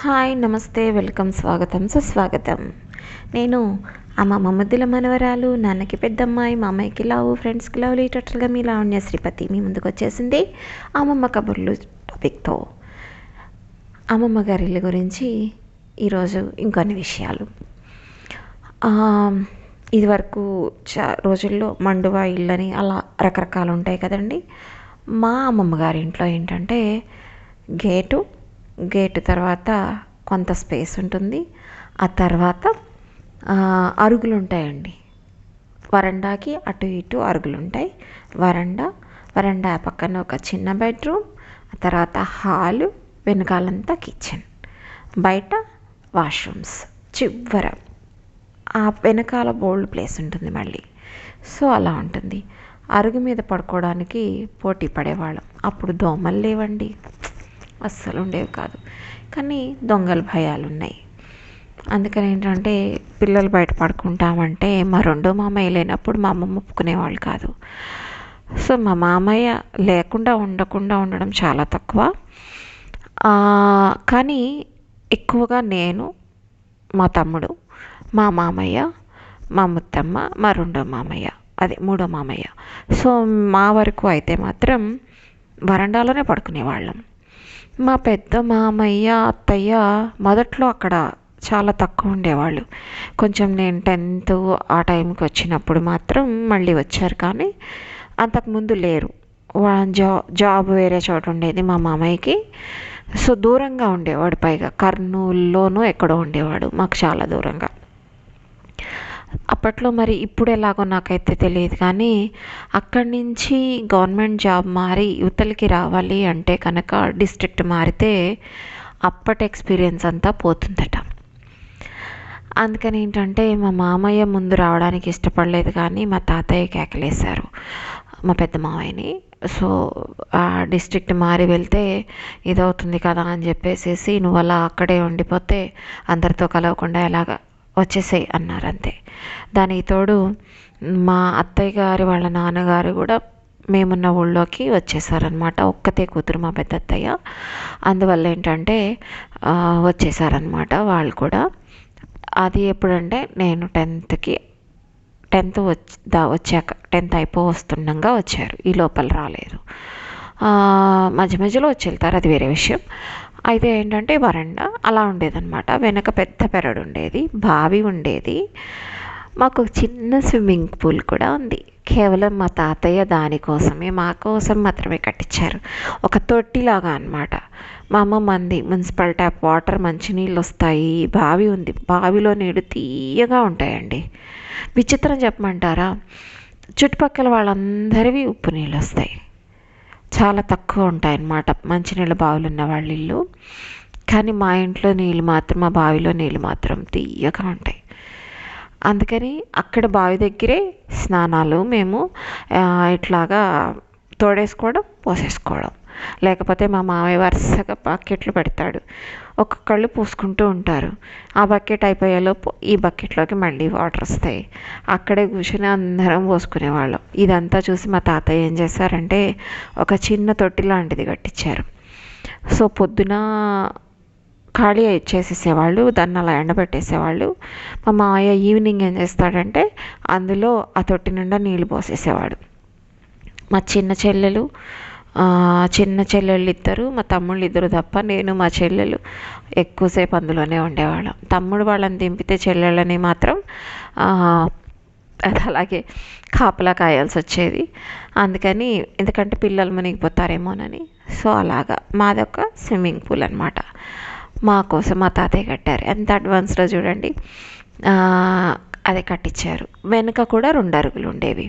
Hi నమస్తే welcome స్వాగతం సుస్వాగతం. నేను అమ్మ మమ్మద్దుల మనవరాలు నాన్నకి పెద్దమ్మాయి మా అమ్మాయికి లావు ఫ్రెండ్స్కి లవ్ లీటర్గా మీ లావణ్య శ్రీపతి మీ ముందుకు వచ్చేసింది అమ్మమ్మ కబుర్లు టాపిక్తో. అమ్మమ్మ గారి ఇల్లు గురించి ఈరోజు ఇంకొన్ని విషయాలు. ఇదివరకు చా రోజుల్లో మండువా ఇళ్ళని అలా రకరకాలు ఉంటాయి కదండి. మా అమ్మమ్మ గారి ఇంట్లో ఏంటంటే గేటు గేటు తర్వాత కొంత స్పేస్ ఉంటుంది. ఆ తర్వాత అరుగులు ఉంటాయండి వరండాకి అటు ఇటు అరుగులు ఉంటాయి వరండా వరండా పక్కన ఒక చిన్న బెడ్రూమ్ ఆ తర్వాత హాలు వెనకాలంతా కిచెన్. బయట వాష్రూమ్స్ చివర ఆ వెనకాల బోల్డ్ ప్లేస్ ఉంటుంది మళ్ళీ. సో అలా ఉంటుంది. అరుగు మీద పడుకోవడానికి పోటీ పడేవాళ్ళం. అప్పుడు దోమలు లేవండి. అస్సలు ఉండేవి కాదు. కానీ దొంగల భయాలు ఉన్నాయి అందుకని ఏంటంటే పిల్లలు బయట పడుకుంటామంటే మా రెండో మామయ్య లేనప్పుడు మా అమ్మమ్మ ఒప్పుకునేవాళ్ళు కాదు. సో మా మామయ్య లేకుండా ఉండకుండా ఉండడం చాలా తక్కువ. కానీ ఎక్కువగా నేను మా తమ్ముడు మా మామయ్య మా ముత్తమ్మ మా రెండో మామయ్య అదే మూడో మామయ్య. సో మా వరకు అయితే మాత్రం వరండాలోనే పడుకునేవాళ్ళం. మా పెద్ద మామయ్య అత్తయ్య మొదట్లో అక్కడ చాలా తక్కువ ఉండేవాళ్ళు. కొంచెం నేను టెన్త్ ఆ టైంకి వచ్చినప్పుడు మాత్రం మళ్ళీ వచ్చారు కానీ అంతకుముందు లేరు. వా- జా జాబ్ వేరే చోట ఉండేది మా మామయ్యకి. సో దూరంగా ఉండేవాడు పైగా. కర్నూలులోనూ ఎక్కడో ఉండేవాడు మాకు చాలా దూరంగా. అప్పట్లో మరి ఇప్పుడు ఎలాగో నాకైతే తెలియదు కానీ అక్కడి నుంచి గవర్నమెంట్ జాబ్ మారి యువతలకి రావాలి అంటే కనుక డిస్ట్రిక్ట్ మారితే అప్పటి ఎక్స్పీరియన్స్ అంతా పోతుందట. అందుకని ఏంటంటే మా మామయ్య ముందు రావడానికి ఇష్టపడలేదు కానీ మా తాతయ్య కేకలేశారు మా పెద్ద మామయ్యని. సో ఆ డిస్ట్రిక్ట్ మారి వెళ్తే ఇదవుతుంది కదా అని చెప్పేసేసి నువ్వు అలా అక్కడే ఉండిపోతే అందరితో కలవకుండా ఎలాగ వచ్చేసాయి అన్నారు అంతే దానికి తోడు మా అత్తయ్య గారి వాళ్ళ నాన్నగారు కూడా మేమున్న ఊళ్ళోకి వచ్చేసారనమాట ఒక్కతే కూతురు మా పెద్ద అత్తయ్య. అందువల్ల ఏంటంటే వచ్చేసారనమాట వాళ్ళు కూడా. అది ఎప్పుడంటే నేను టెన్త్కి టెన్త్ వచ్చి దా వచ్చాక టెన్త్ అయిపో వస్తుండగా వచ్చారు. ఈ లోపల రాలేదు మధ్య మధ్యలో వచ్చి వెళ్తారు అది వేరే విషయం. అయితే ఏంటంటే వరండా అలా ఉండేదన్నమాట. వెనక పెద్ద పెరడు ఉండేది బావి ఉండేది. మాకు చిన్న స్విమ్మింగ్ పూల్ కూడా ఉంది. కేవలం మా తాతయ్య దానికోసమే మా కోసం మాత్రమే కట్టించారు. ఒక తొట్టిలాగా అనమాట మా అమ్మ మంది మున్సిపల్ ట్యాప్ వాటర్ మంచినీళ్ళు వస్తాయి బావి ఉంది. బావిలో నీళ్ళు తీయగా ఉంటాయండి. విచిత్రం చెప్పమంటారా? చుట్టుపక్కల వాళ్ళందరివి ఉప్పు నీళ్ళు వస్తాయి. చాలా తక్కువ ఉంటాయన్నమాట. మంచినీళ్ళ బావులు ఉన్న వాళ్ళ ఇల్లు కానీ మా ఇంట్లో నీళ్ళు మాత్రం మా బావిలో నీళ్ళు మాత్రం తీయగా ఉంటాయి. అందుకని అక్కడ బావి దగ్గరే స్నానాలు మేము ఇట్లాగా తోడేసుకోవడం పోసేసుకోవడం. లేకపోతే మా మామయ్య వరుసగా బకెట్లు పెడతాడు. ఒక్కొక్కళ్ళు పూసుకుంటూ ఉంటారు. ఆ బకెట్ అయిపోయేలోపు ఈ బకెట్లోకి మళ్ళీ వాటర్ వస్తాయి. అక్కడే కూర్చొని అందరం పోసుకునేవాళ్ళం. ఇదంతా చూసి మా తాతయ్య ఏం చేశారంటే ఒక చిన్న తొట్టి లాంటిది కట్టించారు. సో పొద్దున ఖాళీ చేసేసేవాళ్ళు దాన్ని అలా ఎండబెట్టేసేవాళ్ళు. మా మాయ ఈవినింగ్ ఏం చేస్తాడంటే అందులో ఆ తొట్టి నిండా నీళ్ళు పోసేసేవాడు. మా చిన్న చెల్లెలు చిన్న చెల్లెళ్ళు ఇద్దరు మా తమ్ముళ్ళు ఇద్దరు తప్ప నేను మా చెల్లెలు ఎక్కువసేపు అందులోనే ఉండేవాళ్ళం. తమ్ముడు వాళ్ళని దింపితే చెల్లెళ్ళని మాత్రం అది అలాగే కాపలా కాయాల్సి వచ్చేది. అందుకని ఎందుకంటే పిల్లలు మునిగిపోతారేమోనని సో అలాగా. మాదొక స్విమ్మింగ్ పూల్ అనమాట మా కోసం మా తాతయ్య కట్టారు. ఎంత అడ్వాన్స్లో చూడండి. అది అదే కట్టించారు వెనుక కూడా రెండు అరుగులు ఉండేవి.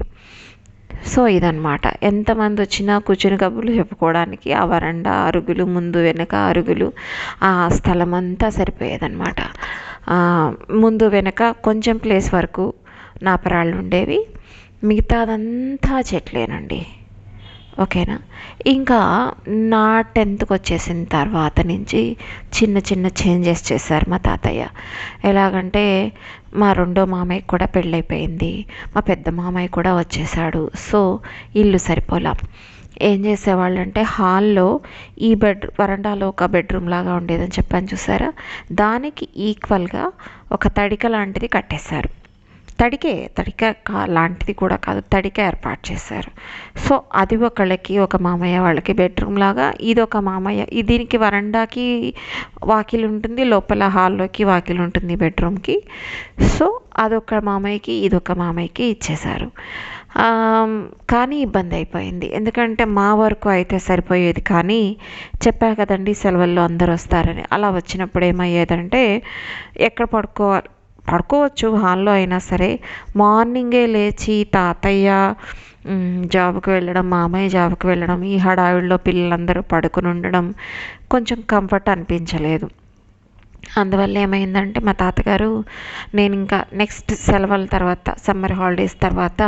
సో ఇదనమాట ఎంతమంది వచ్చినా కూర్చుని కబుర్లు చెప్పుకోవడానికి ఆ వరండా అరుగులు ముందు వెనక అరుగులు ఆ స్థలం అంతా సరిపోయేదన్నమాట ముందు వెనక కొంచెం ప్లేస్ వరకు నాపరాళ్ళు ఉండేవి. మిగతాదంతా చెట్లేనండి. ఓకేనా? ఇంకా నా టెన్త్కి వచ్చేసిన తర్వాత నుంచి చిన్న చిన్న చేంజెస్ చేశారు మా తాతయ్య. ఎలాగంటే మా రెండో మామయ్య కూడా పెళ్ళైపోయింది. మా పెద్ద మామయ్య కూడా వచ్చేసాడు సో ఇల్లు సరిపోలా. ఏం చేసేవాళ్ళు అంటే హాల్లో ఈ బెడ్ వరండాలో ఒక బెడ్రూమ్ లాగా ఉండేదని చెప్పాను చూసారా? దానికి ఈక్వల్గా ఒక తడిక లాంటిది కట్టేశారు. తడికే తడిక కా లాంటిది కూడా కాదు తడిక ఏర్పాటు చేశారు. సో అది ఒకళ్ళకి ఒక మామయ్య వాళ్ళకి బెడ్రూమ్ లాగా ఇది ఒక మామయ్య దీనికి వరండాకి వాకిలి ఉంటుంది లోపల హాల్లోకి వాకిలి ఉంటుంది బెడ్రూమ్కి. సో అదొక మామయ్యకి ఇదొక మామయ్యకి ఇచ్చేశారు. కానీ ఇబ్బంది అయిపోయింది. ఎందుకంటే మా వరకు అయితే సరిపోయేది కానీ చెప్పా కదండి సెలవుల్లో అందరు వస్తారని అలా వచ్చినప్పుడు ఏమయ్యేదంటే ఎక్కడ పడుకోవాలి పడుకోవచ్చు. హాల్లో అయినా సరే మార్నింగే లేచి తాతయ్య జాబ్కి వెళ్ళడం మామయ్య జాబ్కి వెళ్ళడం ఈ హడావిడిలో పిల్లలందరూ పడుకుని ఉండడం కొంచెం కంఫర్ట్ అనిపించలేదు. అందువల్ల ఏమైందంటే మా తాతగారు నేను ఇంకా నెక్స్ట్ సెలవుల తర్వాత సమ్మర్ హాలిడేస్ తర్వాత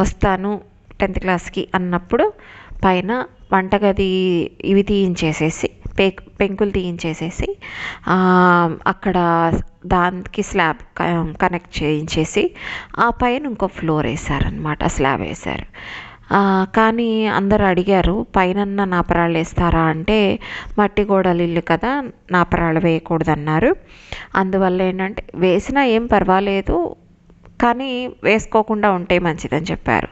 వస్తాను టెన్త్ క్లాస్కి అన్నప్పుడు పైన వంటగది ఇవి తీయించేసేసి పే పెంకులు తీయించేసేసి అక్కడ దానికి స్లాబ్ కనెక్ట్ చేయించేసి ఆ పైన ఇంకో ఫ్లోర్ వేసారనమాట స్లాబ్ వేశారు. కానీ అందరు అడిగారు పైన నాపరాళ్ళు వేస్తారా? అంటే మట్టి గోడలు ఇల్లు కదా నాపరాళ్ళు వేయకూడదన్నారు. అందువల్ల ఏంటంటే వేసినా ఏం పర్వాలేదు కానీ వేసుకోకుండా ఉంటే మంచిదని చెప్పారు.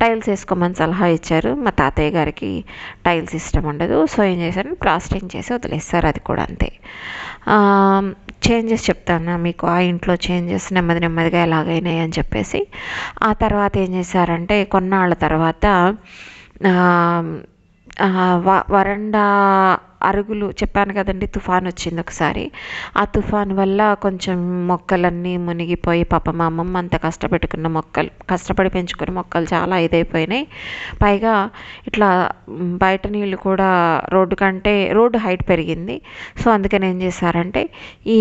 టైల్స్ వేసుకోమని సలహా ఇచ్చారు. మా తాతయ్య గారికి టైల్స్ ఇష్టం ఉండదు. సో ఏం చేశారు? ప్లాస్టింగ్ చేసి వదిలేస్తారు. అది కూడా అంతే. చేంజెస్ చెప్తాను మీకు? ఆ ఇంట్లో చేంజెస్ నెమ్మది నెమ్మదిగా ఎలాగైనాయి అని చెప్పేసి. ఆ తర్వాత ఏం చేశారంటే కొన్నాళ్ళ తర్వాత వ- వరండా అరుగులు చెప్పాను కదండి తుఫాన్ వచ్చింది ఒకసారి. ఆ తుఫాన్ వల్ల కొంచెం మొక్కలన్నీ మునిగిపోయి పాప మా అమ్మమ్మ అంత కష్టపెట్టుకున్న మొక్కలు కష్టపడి పెంచుకున్న మొక్కలు చాలా ఇదైపోయినాయి. పైగా ఇట్లా బయట నీళ్ళు కూడా రోడ్డు కంటే రోడ్డు హైట్ పెరిగింది. సో అందుకని ఏం చేశారంటే ఈ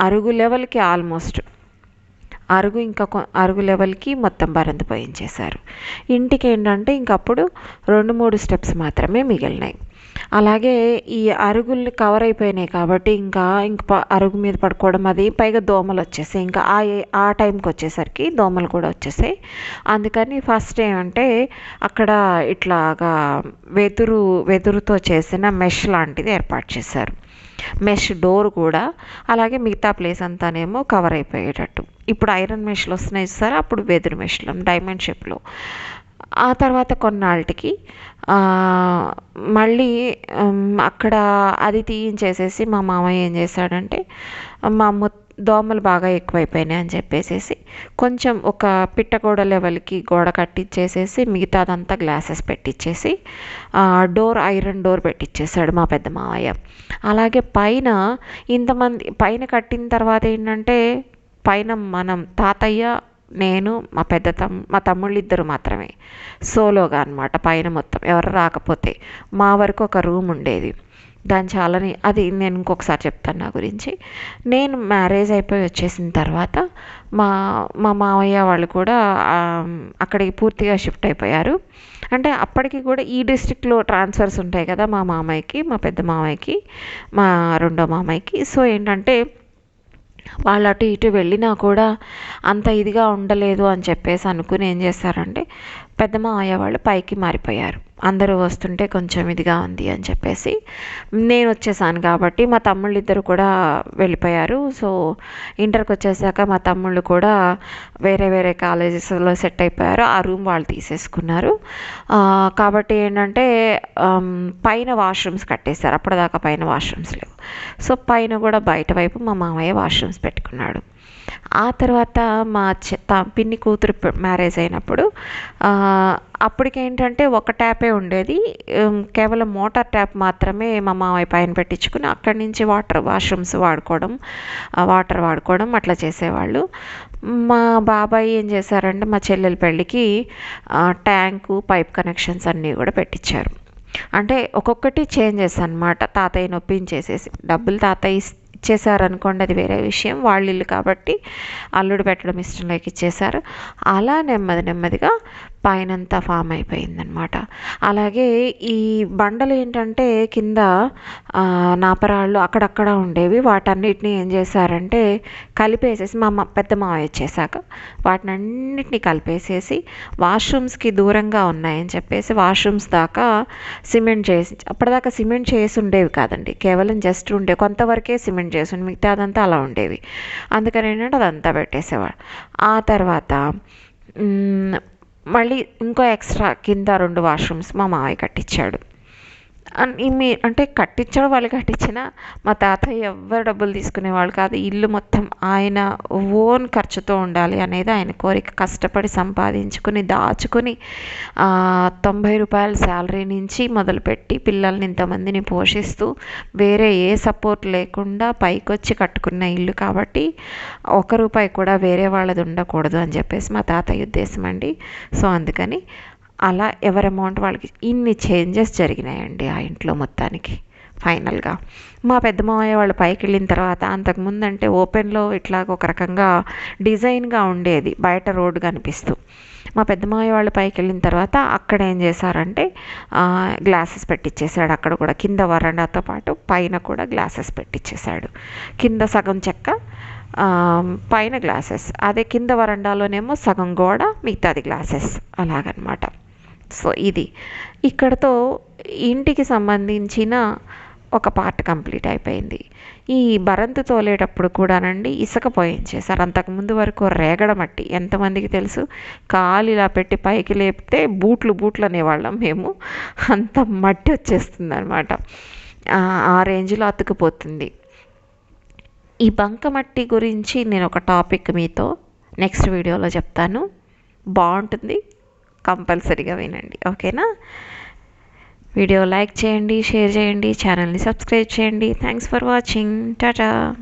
అరుగు లెవెల్కి ఆల్మోస్ట్ అరుగు ఇంకా అరుగు లెవెల్కి మొత్తం బరంత పోయించేశారు. ఇంటికి ఏంటంటే ఇంకప్పుడు రెండు మూడు స్టెప్స్ మాత్రమే మిగిలినాయి. అలాగే ఈ అరుగులు కవర్ అయిపోయినాయి కాబట్టి ఇంకా ఇంక అరుగు మీద పడుకోవడం అది పైగా దోమలు వచ్చేసాయి. ఇంకా ఆ ఆ టైంకి వచ్చేసరికి దోమలు కూడా వచ్చేసాయి. అందుకని ఫస్ట్ ఏమంటే అక్కడ ఇట్లాగా వెదురు వెదురుతో చేసిన మెష్ లాంటిది ఏర్పాటు చేశారు. మెష్ డోర్ కూడా అలాగే మిగతా ప్లేస్ అంతానేమో కవర్ అయిపోయేటట్టు. ఇప్పుడు ఐరన్ మెష్లు వస్తున్నాయి సార్ అప్పుడు వెదురు మెష్లు డైమండ్ షేప్లో. ఆ తర్వాత కొన్నాళ్ళకి మళ్ళీ అక్కడ అది తీయించేసేసి మా మామయ్య ఏం చేశాడంటే మా అమ్మ దోమలు బాగా ఎక్కువైపోయినాయి అని చెప్పేసేసి కొంచెం ఒక పిట్టగోడ లెవెల్కి గోడ కట్టించేసేసి మిగతాదంతా గ్లాసెస్ పెట్టించేసి డోర్ ఐరన్ డోర్ పెట్టిచ్చేసాడు మా పెద్ద మావయ్య అలాగే పైన ఇంతమంది పైన కట్టిన తర్వాత ఏంటంటే పైన మనం తాతయ్య నేను మా పెద్ద తమ్ మా తమ్ముళ్ళు ఇద్దరు మాత్రమే. సోలోగా అనమాట పైన మొత్తం. ఎవరు రాకపోతే. మా వరకు ఒక రూమ్ ఉండేది. దాని చాలని అది నేను ఇంకొకసారి చెప్తాను నా గురించి. నేను మ్యారేజ్ అయిపోయి వచ్చేసిన తర్వాత మా మా మావయ్య వాళ్ళు కూడా అక్కడికి పూర్తిగా షిఫ్ట్ అయిపోయారు. అంటే అప్పటికి కూడా ఈ డిస్టిక్లో ట్రాన్స్ఫర్స్ ఉంటాయి కదా మా మామయ్యకి మా పెద్ద మామయ్యకి మా రెండో మామయ్యకి. సో ఏంటంటే వాళ్ళు అటు ఇటు వెళ్ళినా కూడా అంత ఇదిగా ఉండలేదు అని చెప్పేసి అనుకుని ఏం చేస్తారంటే పెద్దమ్మ మావయ్య వాళ్ళు పైకి మారిపోయారు. అందరూ వస్తుంటే కొంచెం ఇదిగా ఉంది అని చెప్పేసి నేను వచ్చేసాను కాబట్టి మా తమ్ముళ్ళు ఇద్దరు కూడా వెళ్ళిపోయారు. సో ఇంటర్కి వచ్చేసాక మా తమ్ముళ్ళు కూడా వేరే వేరే కాలేజెస్లో సెట్ అయిపోయారు. ఆ రూమ్ వాళ్ళు తీసేసుకున్నారు. కాబట్టి ఏంటంటే పైన వాష్రూమ్స్ కట్టేశారు. అప్పటిదాకా పైన వాష్రూమ్స్ లేవు. సో పైన కూడా బయట వైపు మా మామయ్య వాష్రూమ్స్ పెట్టుకున్నాడు. ఆ తర్వాత మా చె త- పిన్ని కూతురు మ్యారేజ్ అయినప్పుడు అప్పటికేంటంటే ఒక ట్యాపే ఉండేది. కేవలం మోటార్ ట్యాప్ మాత్రమే మా మామయ్య పైన పెట్టించుకుని అక్కడి నుంచి వాటర్ వాష్రూమ్స్ వాడుకోవడం వాటర్ వాడుకోవడం అట్లా చేసేవాళ్ళు. మా బాబాయ్ ఏం చేశారంటే మా చెల్లెల పెళ్ళికి ట్యాంకు పైప్ కనెక్షన్స్ అన్నీ కూడా పెట్టించారు అంటే ఒక్కొక్కటి చేంజెస్ అన్నమాట. తాతయ్య నొప్పించేసేసి డబ్బులు తాతయ్య ఇస్తే ఇచ్చేసారనుకోండి అది వేరే విషయం. వాళ్ళ ఇల్లు కాబట్టి అల్లుడు పెట్టడం ఇష్టం లేక ఇచ్చేశారు. అలా నెమ్మది నెమ్మదిగా పైనంతా ఫామ్ అయిపోయిందనమాట అలాగే ఈ బండలు ఏంటంటే కింద నాపరాళ్ళు అక్కడక్కడ ఉండేవి. వాటన్నిటిని ఏం చేశారంటే కలిపేసేసి మా అమ్మ పెద్ద మావయ్య వచ్చేసాక వాటిని అన్నిటినీ కలిపేసేసి వాష్రూమ్స్కి దూరంగా ఉన్నాయని చెప్పేసి వాష్రూమ్స్ దాకా సిమెంట్ చేసి అప్పటిదాకా సిమెంట్ చేసి ఉండేవి కాదండి. కేవలం జస్ట్ ఉండే కొంతవరకే సిమెంట్ చేసి ఉండే మిగతా అదంతా అలా ఉండేవి. అందుకని ఏంటంటే అదంతా పెట్టేసేవాడు ఆ తర్వాత మళ్ళీ ఇంకో ఎక్స్ట్రా కింద రెండు వాష్రూమ్స్ మా మావయ్య కట్టించాడు. మీ అంటే కట్టించడం వాళ్ళు కట్టించిన మా తాతయ్య ఎవ్వరు డబ్బులు తీసుకునేవాళ్ళు కాదు. ఇల్లు మొత్తం ఆయన ఓన్ ఖర్చుతో ఉండాలి అనేది ఆయన కోరిక. కష్టపడి సంపాదించుకుని దాచుకుని తొంభై రూపాయల శాలరీ నుంచి మొదలుపెట్టి పిల్లల్ని ఇంతమందిని పోషిస్తూ వేరే ఏ సపోర్ట్ లేకుండా పైకొచ్చి కట్టుకున్న ఇల్లు కాబట్టి ఒక రూపాయి కూడా వేరే వాళ్ళది ఉండకూడదు అని చెప్పేసి మా తాతయ్య ఉద్దేశం అండి. సో అందుకని అలా ఎవరి అమౌంట్ వాళ్ళకి ఇన్ని చేంజెస్ జరిగినాయండి ఆ ఇంట్లో మొత్తానికి ఫైనల్గా మా పెద్ద మామయ్య వాళ్ళు పైకి వెళ్ళిన తర్వాత అంతకుముందు అంటే ఓపెన్లో ఇట్లా ఒక రకంగా డిజైన్గా ఉండేది బయట రోడ్డు కనిపిస్తూ. మా పెద్ద మామయ్య వాళ్ళు పైకి వెళ్ళిన తర్వాత అక్కడ ఏం చేశారంటే గ్లాసెస్ పెట్టించేశాడు అక్కడ కూడా కింద వరండాతో పాటు పైన కూడా గ్లాసెస్ పెట్టించేశాడు కింద సగం చెక్క పైన గ్లాసెస్ అదే కింద వరండాలోనేమో సగం గోడ మిగతాది గ్లాసెస్ అలాగనమాట. సో ఇది. ఇక్కడతో ఇంటికి సంబంధించిన ఒక పార్ట్ కంప్లీట్ అయిపోయింది. ఈ బరంతు తోలేటప్పుడు కూడానండి ఇసుక పోయించేశారు అంతకుముందు వరకు రేగడ మట్టి ఎంతమందికి తెలుసు? కాలు ఇలా పెట్టి పైకి లేపితే బూట్లు బూట్లు అనేవాళ్ళం మేము. అంత మట్టి వచ్చేస్తుంది అనమాట ఆ రేంజ్లో అతుకుపోతుంది. ఈ బంకమట్టి గురించి నేను ఒక టాపిక్ మీతో నెక్స్ట్ వీడియోలో చెప్తాను. బాగుంటుంది. కంపల్సరీగా వినండి ఓకేనా? వీడియో లైక్ చేయండి షేర్ చేయండి ఛానల్ని సబ్స్క్రైబ్ చేయండి. Thanks for watching tata.